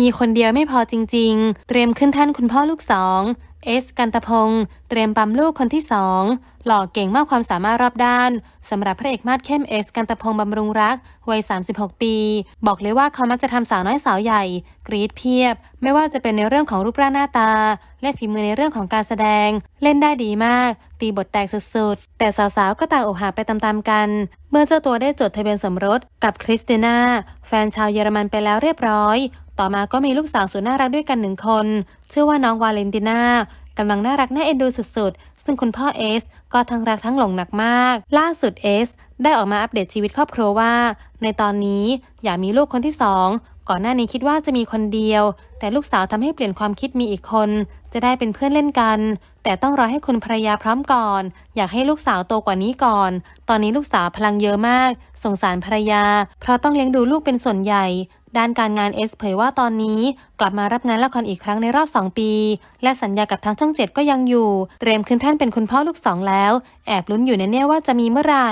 มีคนเดียวไม่พอจริง ๆ เตรียมขึ้นท่านคุณพ่อลูกสองเอสกันตพงศ์เตรียมปั๊มลูกคนที่สองหล่อเก่งมากความสามารถรอบด้านสำหรับพระเอกมาดเข้มเอสกันตพงศ์บำรุงรักวัย 36 ปี บอกเลยว่าเขามักจะทำสาวน้อยสาวใหญ่ กรีดเพียบ ไม่ว่าจะเป็นในเรื่องของรูปร่างหน้าตา และฝีมือในเรื่องของการแสดง เล่นได้ดีมาก ตีบทแตกสุดๆ แต่สาวๆ ก็ต่างอกหักไปตามๆกัน เมื่อเจ้าตัวได้จดทะเบียนสมรสกับคริสติน่าแฟนชาวเยอรมันไปแล้วเรียบร้อย ต่อมาก็มีลูกสาวสุดน่ารักด้วยกันหนึ่งคน ชื่อว่าน้องวาเลนติน่ากำลังน่ารักน่าเอ็นดูสุดๆ ซึ่งคุณพ่อเอสก็ทั้งรักทั้งหลงหนักมาก ล่าสุดเอสได้ออกมาอัปเดตชีวิตครอบครัวว่า ในตอนนี้อยากมีลูกคนที่สองก่อนหน้านี้คิดว่าจะมีคนเดียว แต่ลูกสาวทำให้เปลี่ยนความคิดมีอีกคน จะได้เป็นเพื่อนเล่นกัน แต่ต้องรอให้คุณภรรยาพร้อมก่อน อยากให้ลูกสาวโตกว่านี้ก่อน ตอนนี้ลูกสาวพลังเยอะมาก สงสารภรรยา เพราะต้องเลี้ยงดูลูกเป็นส่วนใหญ่ ด้านการงานเอสเผยว่าตอนนี้กลับมารับงานละครอีกครั้งในรอบ 2 ปี และสัญญากับทางช่องเจ็ดก็ยังอยู่ เตรียมขึ้นแท่นเป็นคุณพ่อลูกสองแล้ว แอบลุ้นอยู่แน่ๆว่าจะมีเมื่อไหร่